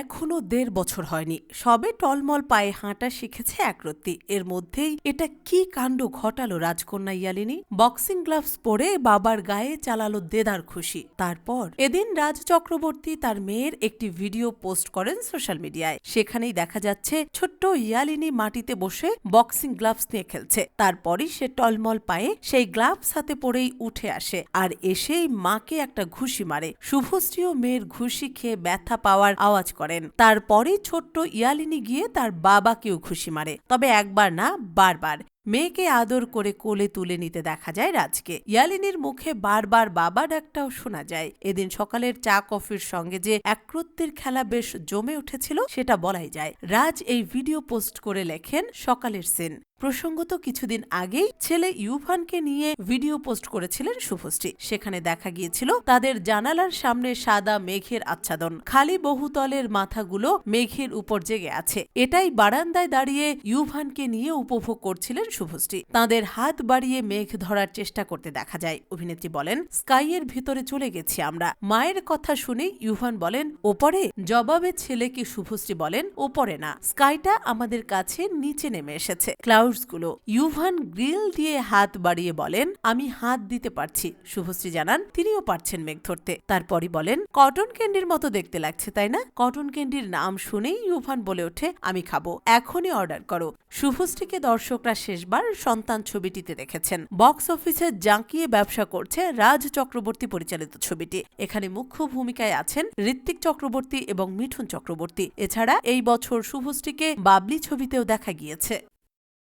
এখনও দেড় বছর হয়নি। সবে টলমল পায়ে হাঁটা শিখেছে একরত্তি। এর মধ্যেই এটা কি কাণ্ড ঘটালো রাজকন্যা ইয়ালিনী? বক্সিং গ্লাভস পরে বাবার গায়ে চালালো দেদার খুশি। তারপর এদিন রাজ চক্রবর্তী তার মেয়ের একটি ভিডিও পোস্ট করেন সোশ্যাল মিডিয়ায়। সেখানেই দেখা যাচ্ছে, ছোট্ট ইয়ালিনী মাটিতে বসে বক্সিং গ্লাভস নিয়ে খেলছে। তারপরই সে টলমল পায়ে সেই গ্লাভস হাতে পরেই উঠে আসে আর এসেই মাকে একটা ঘুষি মারে। শুভশ্রীও মেয়ের ঘুষি খেয়ে ব্যথা পাওয়ার আওয়াজ করেন। তারপরে ছোট্ট ইয়ালিনী গিয়ে তার বাবাকেও খুশি মারে। তবে একবার না, বারবার। মেয়েকে আদর করে কোলে তুলে নিতে দেখা যায় রাজকে। ইয়ালিনীর মুখে বারবার বাবা ডাকটাও শোনা যায়। এদিন সকালের চা কফির সঙ্গে যে একরত্বের খেলা বেশ জমে উঠেছিল, সেটা বলাই যায়। রাজ এই ভিডিও পোস্ট করে লেখেন সকালের সিন। প্রসঙ্গত কিছুদিন আগেই ছেলে ইউফানকে নিয়ে ভিডিও পোস্ট করেছিলেন শুভশ্রী। সেখানে দেখা গিয়েছিল তাদের জানালার সামনে সাদা মেঘের আচ্ছাদন। খালি বহুতলের মাথাগুলো মেঘের উপর জেগে আছে। এটাই বারান্দায় দাঁড়িয়ে ইউভানকে নিয়ে উপভোগ করছিলেন শুভশ্রী। তাদের হাত বাড়িয়ে মেঘ ধরার চেষ্টা করতে দেখা যায়। অভিনেত্রী বলেন স্কাইয়ের ভিতরে চলে গেছি আমরা। মায়ের কথা শুনে ইউভান বলেন, ওপরে? জবাবে ছেলেকে শুভশ্রী বলেন, ওপরে না। স্কাইটা আমাদের কাছে নিচে নেমে এসেছে। ক্লাউডসগুলো ইউভান গ্রিল দিয়ে হাত বাড়িয়ে বলেন, আমি হাত দিতে পারছি। শুভশ্রী জানান, তিনিও পারছেন মেঘ ধরতে। তারপরই বলেন, কটন ক্যান্ডির মতো দেখতে লাগছে, তাই না? কটন ক্যান্ডির নাম শুনেই ইউভান বলে ওঠে, আমি খাব, এখনই অর্ডার করো। শুভশ্রীকে দর্শকরা শেষবার সন্তান ছবিটিতে দেখেছেন। বক্স অফিসে জাঁকিয়ে ব্যবসা করছে রাজ চক্রবর্তী পরিচালিত ছবিটি। এখানে মুখ্য ভূমিকায় আছেন ঋত্বিক চক্রবর্তী এবং মিঠুন চক্রবর্তী। এছাড়া এই বছর শুভশ্রীকে বাবলি ছবিতেও দেখা গিয়েছে।